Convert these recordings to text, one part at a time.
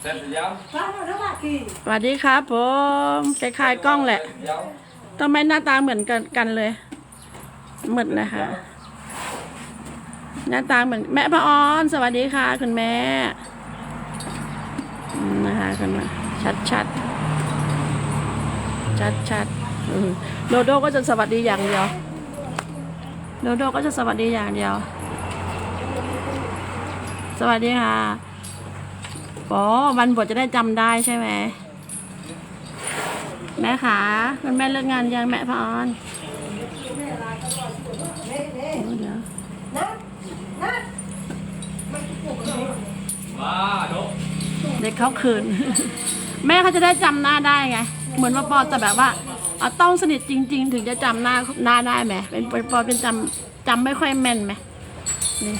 เสร็จยังสวัสดีครับผมคล้ายๆกล้องแหละยังทำไมหน้าตาเหมือนกันกันเลยเหมือนนะคะ หน้าตาเหมือนแม่พระออนสวัสดีค่ะ คุณแม่อืมนะคะคุณแม่ชัดชัดชัดชัดๆอืมโดโดก็จะสวัสดีอย่างเดียวโดโดก็จะสวัสดีอย่างเดียว สวัสดีค่ะ อ๋อวันบวชจะได้จำได้ใช่ไหมแม่ขาคุณแม่เลิกงานยังแม่พรอนเดี๋ยวเด็กเขาคืน แม่เขาจะได้จำหน้าได้ไง เหมือนว่าปอแต่แบบว่าเอาต้องสนิทจริง ๆ ถึงจะจำหน้าหน้าได้ไหมเป็นเป็นปอเป็นจำจำไม่ค่อยแม่นไหมนี่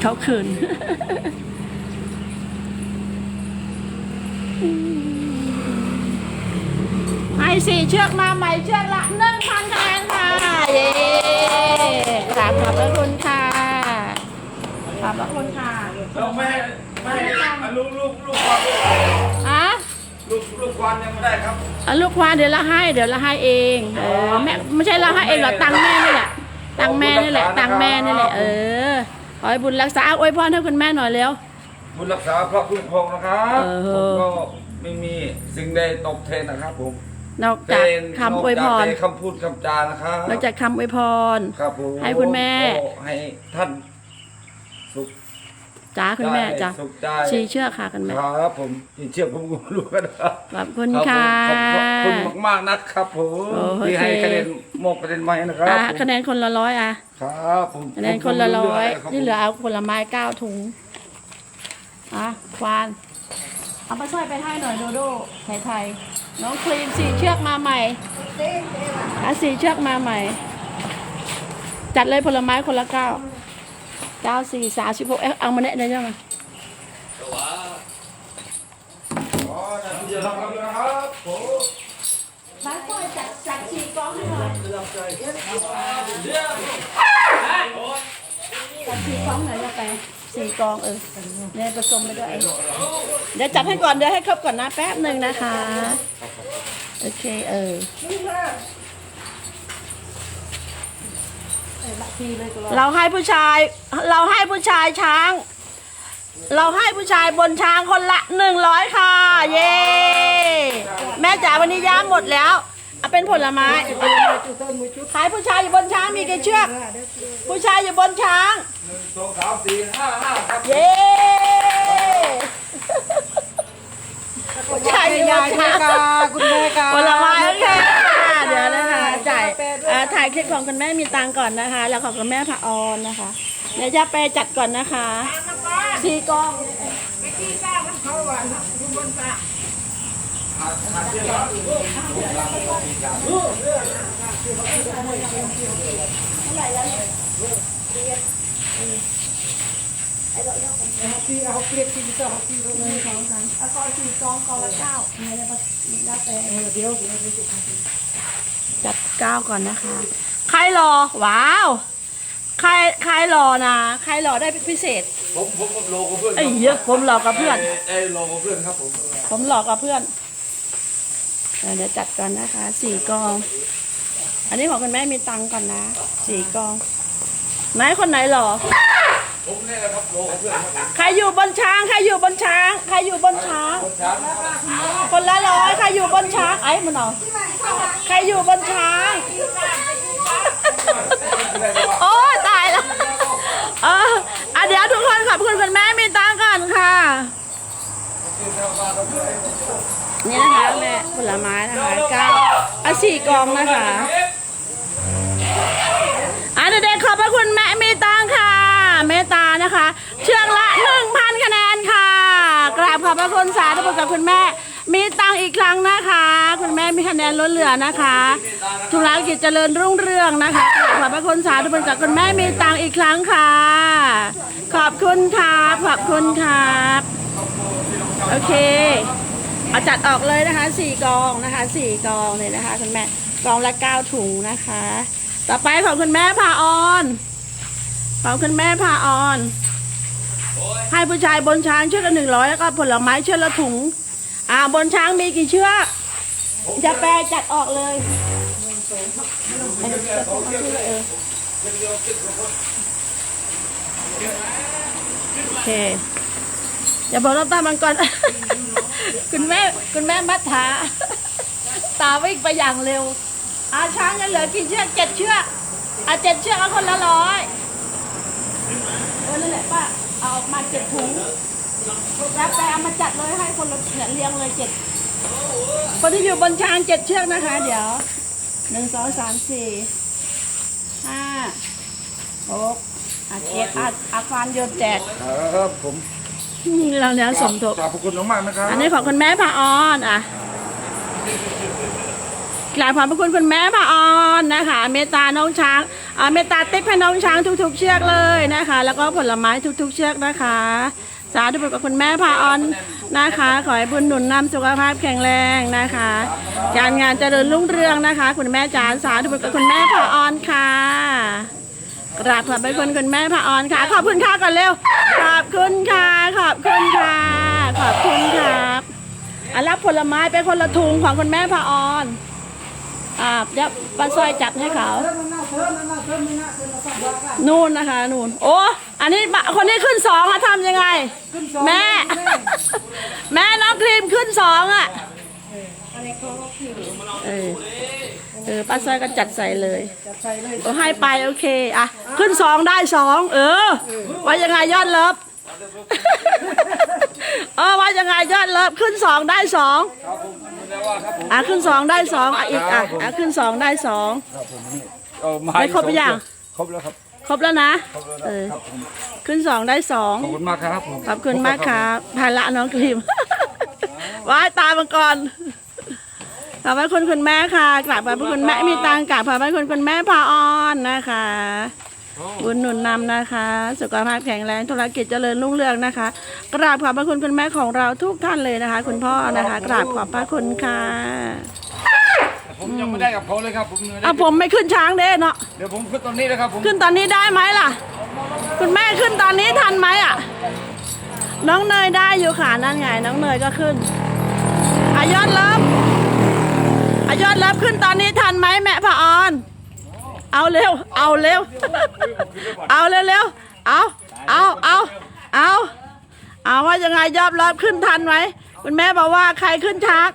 เขาคืนให้สี่เชือกมาใหม่เชือกละหนึ่งพันคะแนนค่ะ เย้กราบขอบพระคุณค่ะ ขอบพระคุณค่ะ เราไม่ไม่ลูกลูกลูกควันอะ ลูกลูกควันยังไม่ได้ครับเอาลูกควานเดี๋ยวละให้ เดี๋ยวละให้เองเออแม่ไม่ใช่ละให้เองหรอกตังค์แม่นี่แหละตังค์แม่นี่แหละตังค์แม่นี่แหละเออขอให้บุญรักษาอวยพรให้คุณแม่หน่อยเร็ว บุญรักษาพระคุ้มครองนะครับเออ ผมก็ไม่มีสิ่งใดตกเทนนะครับผมนอกจากคำอวยพรนกจากแต่คำพูดคำจานะครับนอกจากคำอวยพร ครับผมให้คุณแม่ ก็ให้ท่านสุข จ้าคุณแม่จ้าสุขใจชี้เชือกค่ะคุณแม่ครับผมที่เชื่อผมก็รู้กันนะครับขอบคุณรับค่ะผมขอบคุณมากๆนะครับผมโอเคที่ให้คะแนนมอบคะแนนไว้นะครับอะผมคะแนนคนละร้อยอะครับผมคะแนนคนละร้อยผมที่เหลือเอาผลไม้เก้าถุงอะควานเอาไปช่วยไปให้หน่อยโดโดไทยไทยน้องครีมสี่เชือกมาใหม่อะสี่เชือกมาใหม่ จัดเลยผลไม้คนละเก้า เก้าสี่สามสิบหกเอ๊ะเอามาเนี่ยได้ยังไงอ๋อเดี๋ยวทำกันนะครับผมร้านก้อยจัดจัดสี่กองให้หน่อยจัดสี่กองหน่อยนะไปสี่กองเออเนี่ยผสมไปด้วยเดี๋ยวจัดให้ก่อนเดี๋ยวให้ครบก่อนนะแป๊บหนึ่งนะคะ โอเคเออ เราให้ผู้ชาย เราให้ผู้ชายช้าง เราให้ผู้ชายบนช้างคนละหนึ่งร้อยค่ะ เย้แม่จ๋าวันนี้ย่างหมดแล้วเอาเป็นผลไม้ขายผู้ชายอยู่บนช้างมีกี่เชือก ผู้ชายอยู่บนช้าง หนึ่งสองสามสี่ห้าห้าครับเย้ผู้ชายอยู่บนช้าง คุณแม่ค่ะผลไม้ายคลิปของคุณแม่มีตังค์ก่อนนะคะ แล้วของคุณแม่พระออนนะคะ เดี๋ยวจะไปจัดก่อนนะคะสี่กองหนึ่งสองสามเอากองสี่กองกองละเก้าเนี่ยแล้วก็แล้วแต่เดี๋ยวจัด เก้าก่อนนะคะ ใครรอ ว้าว ใครใครรอนะ ใครรอได้พิเศษ ผมผมผมโลกับเพื่อนไอ้เหี้ยผมรอกับเพื่อน ไอ้โลกับเพื่อนครับผมผมหลอกกับเพื่อนเออเดี๋ยวจัดก่อนนะคะสี่กอง อันนี้ของคุณแม่มีตังค์ก่อนนะสี่กองไหนคนไหนหรอ ผมเนี่ยแหละครับโลกับเพื่อนครับผมใครอยู่บนช้าง ใครอยู่บนช้าง ใครอยู่บนช้าง คนช้างนะครับคนละร้อยใครอยู่บนช้าง ไอ้มันเอาใครอยู่บนช้าง โอ้ยตายแล้วเอออะเดี๋ยวทุกคนขอบคุณคุณแม่มีตังค์ก่อนค่ะ นี่นะคะแม่ผลไม้นะคะเก้าอะสี่กองนะคะอะเด็กๆขอบพระคุณแม่มี ตังค่ะเมตตานะคะ เชือกละหนึ่งพันคะแนนค่ะ กราบขอบพระคุณสาธุบุญกับคุณแม่ มีตังอีกครั้งนะคะ คุณแม่มีคะแนนล้นเหลือนะคะธุรกิจเจริญรุ่งเรืองนะคะกราบขอบพระคุณสาธุบุญกับคุณแม่มีตังอีกครั้งค่ะ ขอบคุณครับขอบคุณครับโอเคเอาจัดออกเลยนะคะสี่กองนะคะสี่กองเลยนะคะคุณแม่กองละเก้าถุงนะคะ ต่อไปของคุณแม่พาออน ของคุณแม่พาออน ให้ผู้ชายบนช้างเชือกละหนึ่งร้อยแล้วก็ผลไม้เชือกละถุง อ่าบนช้างมีกี่เชือก จะแปลจัดออกเลยโอเคอย่าบอกน้ำตามันก่อน คุณแม่คุณแม่มัดถาตาวิ่งไปอย่างเร็วอาช้างยังเหลือกี่เชือกเจ็ดเชือกอะเจ็ดเชือกเอาคนละร้อย เออนั่นแหละป้าเอาออกมาเจ็ดถุงแล้วไปเอามาจัดเลยให้คนละเนี่ยเรียงเลยเจ็ดคนที่อยู่บนช้างเจ็ดเชือกนะคะ เดี๋ยวหนึ่งสองสามสี่ห้าหกอะเจ็ดอะอาควานโยนแจกครับผมเราเนี่ยสมทบขอบพระคุณมากๆนะครับอันนี้ของคุณแม่พาออนอะกราบขอบพระคุณคุณแม่พาออนนะคะ เมตตาน้องช้างอ่า เมตตาติ๊กให้น้องช้างทุก ๆ เชือกเลยนะคะ แล้วก็ผลไม้ทุก ๆ เชือกนะคะ สาธุบุญกับคุณแม่พาออนนะคะ ขอให้บุญหนุนนำสุขภาพแข็งแรงนะคะ การงานเจริญรุ่งเรืองนะคะ คุณแม่จ๋าสาธุบุญกับคุณแม่พาออนค่ะกราบขอบคุณคุณแม่พระออนค่ะ ขอบคุณค่ะก่อนเร็วขอบคุณค่ะ ขอบคุณค่ะ ขอบคุณครับอะรับผลไม้ไปคนละถุงของคุณแม่พระออน อ่าเดี๋ยวป้าซอยจับให้เขา นู่นนะคะนู่น โอ้อันนี้บะคนนี้ขึ้นสองอะทำยังไง แม่ แม่น้องครีมขึ้นสองอะเออเออป้าซอยก็จัดใส่เลยโอ้ให้ไปโอเคอะขึ้นสองได้สองเออ ว่ายังไงยอดเลิฟเออว่ายังไงยอดเลิฟขึ้นสองได้สอง อะขึ้นสองได้สองอะอีกอะอะขึ้นสองได้สองครับผมนี่เอามาไม่ครบหรือยังครบแล้วครับครบแล้วนะเออครับผมขึ้นสองได้สองขอบคุณมากครับผมขอบคุณมากครับภาระน้องครีมว้ายตายมังกรขอบพระคุณคุณแม่ค่ะกราบขอบพระคุณแม่มีตังค์กราบขอบพระคุณคุณแม่พาออนนะคะ บุญหนุนนำนะคะ สุขภาพแข็งแรงธุรกิจเจริญรุ่งเรืองนะคะ กราบขอบพระคุณคุณแม่ของเราทุกท่านเลยนะคะ คุณพ่อนะคะ กราบขอบพระคุณค่ะผมยังไม่ได้กับเขาเลยครับผมยังไม่ได้อะผมไม่ขึ้นช้างเด้เนาะเดี๋ยวผมขึ้นตอนนี้นะครับผมขึ้นตอนนี้ได้ไหมล่ะ คุณแม่ขึ้นตอนนี้ทันไหมอะ น้องเนยได้อยู่ค่ะนั่นไง น้องเนยก็ขึ้นอายอดเลิฟอายอดเลิฟขึ้นตอนนี้ทันไหมแม่พะออน เอาเร็ว เอาเร็ว เอาเร็วเร็วๆเอาเอาเอาเอาเอาว่ายังไงยอดเลิฟขึ้นทันไหมคุณแม่บอกว่าใครขึ้นช้าง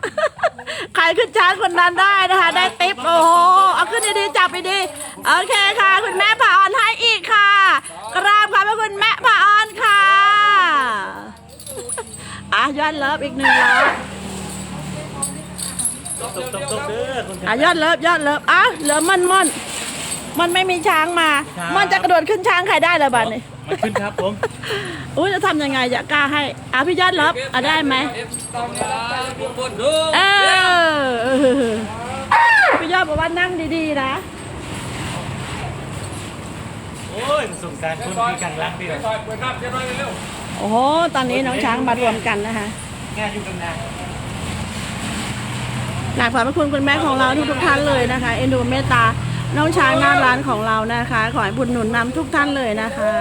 ใครขึ้นช้างคนนั้นได้นะคะ ได้ติ๊บโอ้โหเอาขึ้นดีๆจับดีๆโอเคค่ะ คุณแม่พาออนให้อีกค่ะ กราบขอบพระคุณแม่พาออนค่ะอะยอดเลิฟอีกหนึ่งร้อยตกตกตกเด้อคุณอะยอดเลิฟยอดเลิฟอะเหลือมันมัน มันไม่มีช้างมามันจะกระโดดขึ้นช้างใครได้เลยบ้านนี้มันขึ้นครับผม อุ้ยจะทำยังไงอย่ากล้าให้อะพี่ยอดเลิฟอะได้ไหม เออพี่ยอดบอกว่านั่งดีๆนะโอ้ยสงสารคนที่ข้างหล่างดิโอ้โหตอนนี้น้องช้างมารวมกันนะคะงานอยู่ตรงนั้นกราบขอบพระคุณคุณแม่ของเราทุกๆท่านเลยนะคะ เอ็นดูเมตตา น้องช้างหน้าร้านของเรานะคะ ขอให้บุญหนุนนำทุกท่านเลยนะคะ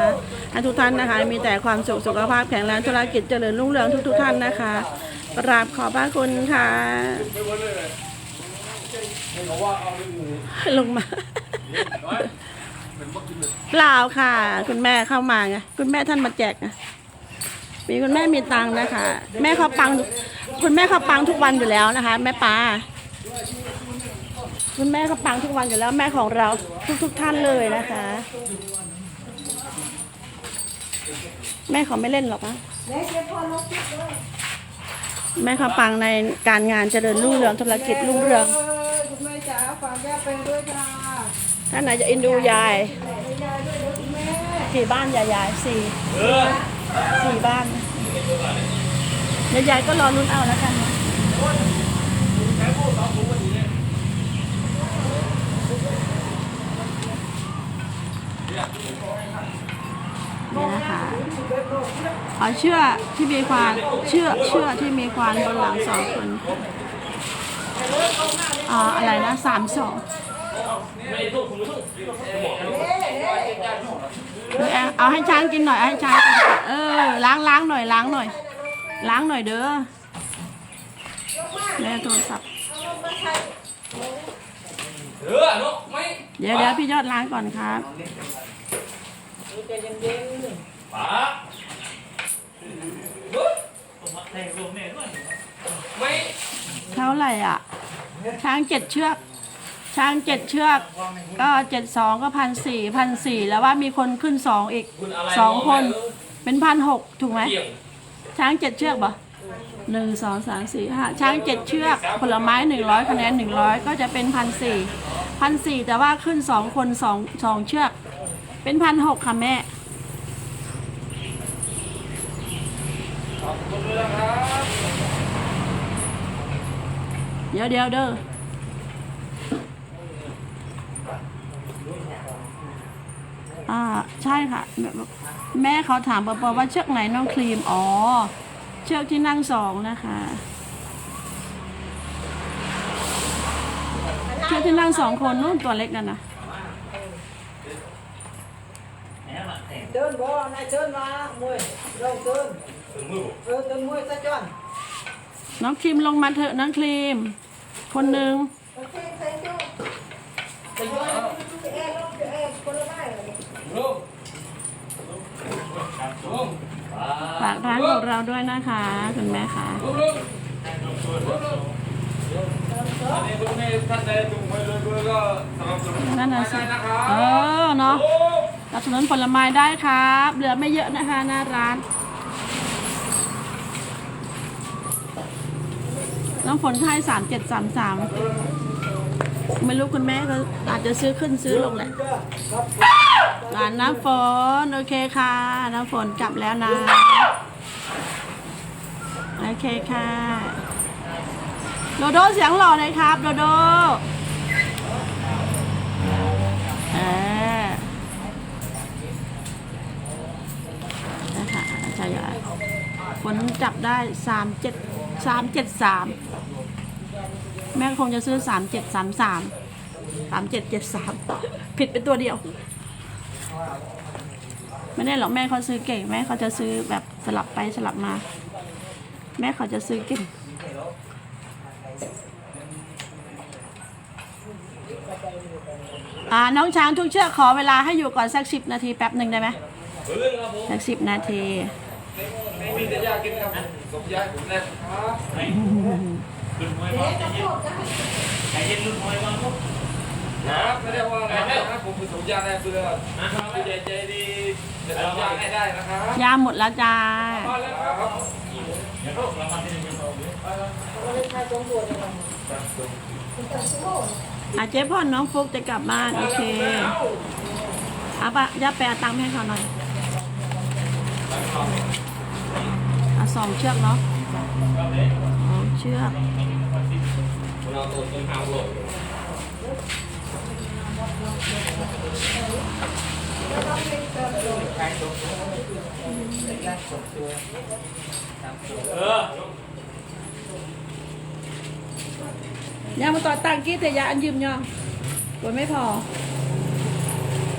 ให้ทุกท่านนะคะ มีแต่ความสุขสุขภาพแข็งแรงธุรกิจเจริญรุ่งเรืองทุกๆท่านนะคะกราบขอบพระคุณค่ะลงมาเปล่าค่ะ คุณแม่เข้ามาไงคุณแม่ท่านมาแจกไงมีคุณแม่มีตังค์นะคะ แม่เขาปัง คุณแม่เขาปังทุกวันอยู่แล้วนะคะ แม่ปา คุณแม่เขาปังทุกวันอยู่แล้วแม่ของเราทุกๆท่านเลยนะคะ แม่เขาไม่เล่นหรอกนะแม่เขาปังในการงานเจริญรุ่งเรืองธุรกิจรุ่งเรืองคุณแม่จ๋าฝากย่าไปด้วยค่ะท่านไหนจะเอ็นดูยายยายด้วยคุณแม่กี่บ้านยายยายสี่สี่บ้านเดี๋ยยายก็รอลุ้นเอาแล้วกันนะ นี่นะคะเอาเชือกที่มีควานเชือกเชือกที่มีควานบนหลังสองคนอ่าอะไรนะสามสองเอาให้ช้างกินหน่อยเอาให้ช้างกินหน่อยเออล้างล้างหน่อยล้างหน่อย ล้างหน่อยเด้อแม่โทรศัพท์เออเนาะไม่เดี๋ยวเดี๋ยวพี่ยอดล้างก่อนครับ ป๋าแต่งรวมเนี่ยด้วยไม่เท่าไหร่อะ ช้างเจ็ดเชือก ช้างเจ็ดเชือก ก็เจ็ดสองก็พันสี่พันสี่แล้วว่ามีคนขึ้นสองอีกคุณอะไรสองคน เป็นพันหกถูกไหม เกี่ยงช้างเจ็ดเชือกปะหนึ่งสองสามสี่ห้าช้างเจ็ดเชือกผลไม้หนึ่งร้อยคะแนนหนึ่งร้อยก็จะเป็นพันสี่พันสี่แต่ว่าขึ้นสองคนสองสองเชือก เป็นพันหกค่ะแม่ ขอบคุณด้วยนะครับเดี๋ยวเดี๋ยวเด้อ อ่า ใช่ค่ะแม่เขาถามปอปอว่าเชือกไหนน้องครีม อ๋อ เชือกที่นั่งสองนะคะ เชือกที่นั่งสองคนนู่นตัวเล็กนั่นนะ เนี่ยมาแต่งเดินบ่นายเดินมามวยเราเดินถึงมือเออเดินมวยซะจอนน้องครีมลงมาเถอะน้องครีม คนหนึ่งโอเคใส่ตู้จะแอบจะแอบคนละได้เลยลูกลูกฝากร้านของเราด้วยนะคะคุณแม่ค่ะลูกลูกอันนี้ลูกนี่ท่านใดดูไปเลยด้วยก็สนับสนุนนั่นน่ะสิได้นะครับเออเนาะ โอ้สนับสนุนผลไม้ได้ครับ เหลือไม่เยอะนะคะหน้าร้าน น้องฝนไทยสามเจ็ดสามสามไม่รู้คุณแม่ก็อาจจะซื้อขึ้นซื้อลงแหละร้านน้ำฝน โอเคค่ะ น้ำฝนกลับแล้วนะ โอเคค่ะ โดโดเสียงหล่อหน่อยครับ โดโดเออนะคะใช่ค่ะฝ นจับได้สามเจ็ดสามเจ็ดสามแม่คงจะซื้อสามเจ็ดสามสามสามเจ็ดเจ็ดสามผิดเป็นตัวเดียว ไม่ได้หรอกแม่เขาซื้อเก่ง แม่เขาจะซื้อแบบสลับไปสลับมา แม่เขาจะซื้อเก่งอ่าน้องช้างทุกเชือกขอเวลาให้อยู่ก่อนสักสิบนาทีแป๊บหนึ่งได้ไหมสักสิบนาที ม่มีแต่ยากินครับสมยายผมนะครับไม่รุ่นมวยบ้างใจเย็นใจเย็นรุ่นมวยบ้างลูกครับไม่ได้ว่าอะไรนะครับผมเป็นสมยาในเพื่อนะครับใจใจดีจะสมยาให้ได้นะครับยาหมดแล้วจ้ามาแล้วครับเดี๋ยวลูกเรามาที่นี่อาเจ๊พ่อน้องฟุกจะกลับบ้านโอเคเอาปะย่าแปลตังค์ให้เขาหน่อยเอา สองเชือกเนาะสองเชือกเราตัวต้นหางหลงเออยามาต่อตังค์กี้แต่ยาอันยืมยองกดไม่พอ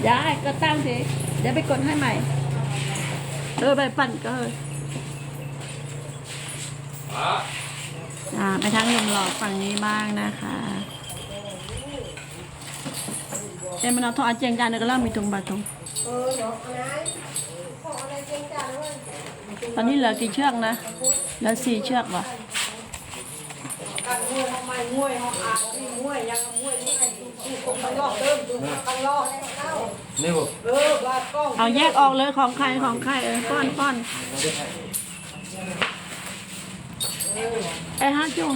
ยาก็ตั้งสิเดี๋ยวไปกดให้ใหม่ เออไปปั่นก็เออ อะอ่าไปทางหนุ่มหลอกฝั่งนี้บ้างนะคะเอ็มมันเอาทออาเจียงจานเดี๋ยวก็เล่ามีตรงบาตรงเออเดี๋ยวอะไรขออะไรเก่งจังเลยตอนนี้เหลือกี่เชือกนะเหลือสี่เชือกว่ะการมวยห้องไม้มวยห้องอาที่มวยยังมวยนี่ไอ้ตู้ตู้คนกันลอกเดิมตู้กันลอกนี่ผมเออว่ากล้องเอาแยกออกเลยของใครของใครเออป้อนป้อน ไอ้ฮัทจุง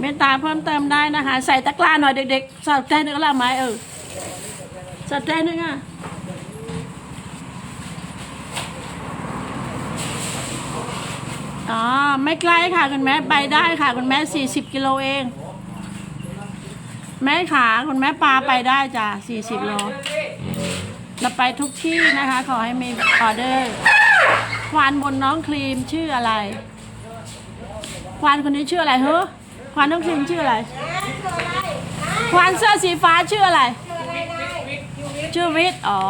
เมตตาเพิ่มเติมได้นะคะ ใส่ตะกร้าหน่อยเด็กๆสอดใจนึงก็ละไม้เออสอดใจนึงอะอ๋อไม่ไกลค่ะคุณแม่ไปได้ค่ะคุณแม่สี่สิบกิโลเอง แม่ขาคุณแม่ปลาไปได้จ้ะสี่สิบโลเราไปทุกที่นะคะ ขอให้มีออเดอร์ ควานบนน้องครีมชื่ออะไร ควานคนนี้ชื่ออะไรเฮ้อควานน้องครีมชื่ออะไร ควานเสื้อสีฟ้าชื่ออะไร ชื่อวิทย์อ๋อ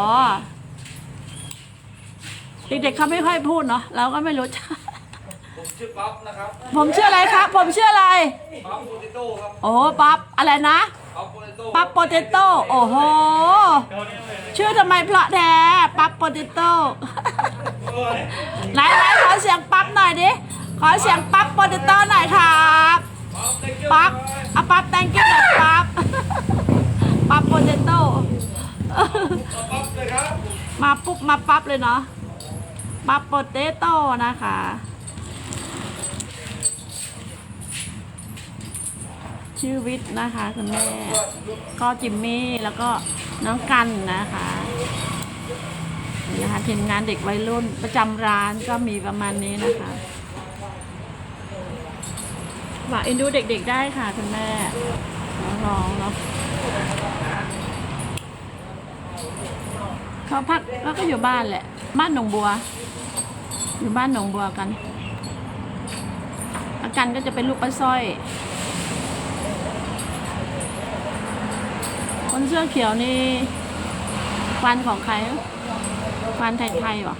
เด็กๆเขาไม่ค่อยพูดเนาะเราก็ไม่รู้จักผมชื่อป๊อปนะครับผมชื่ออะไรครับ ผมชื่ออะไร ป๊อปโปเตโต้ครับ โอ้ปั๊บอะไรนะ ป๊อปโปเตโต้ปั๊บโปเตโต้โอ้โห ชื่อทำไมเพราะแท้ปั๊บโปเตโต้ ไหนไหนขอเสียงปั๊บหน่อยดิ ขอเสียงปั๊บโปดเตโต้หน่อยครับปั๊บอะปั๊บ thank you หน่อยปั๊บปั๊บโปเตโต้ป๊อรับมาปุ๊บมาปั๊บเลยเนาะปั๊บโปดเตโต้นะคะชื่อวิทย์นะคะคุณแม่ก็จิมมี่แล้วก็น้องกันนะคะ นี่นะคะทีมงานเด็กวัยรุ่นประจำร้านก็มีประมาณนี้นะคะฝาเอ็นดูเด็กๆได้ค่ะคุณแม่น้องๆเนาะเขาพักแล้วก็อยู่บ้านแหละ บ้านหนองบัว อยู่บ้านหนองบัวกัน อากันก็จะเป็นลูกป้าสร้อย คนเสื้อเขียวนี่ฟันของใคร ฟันไทยๆเหรอ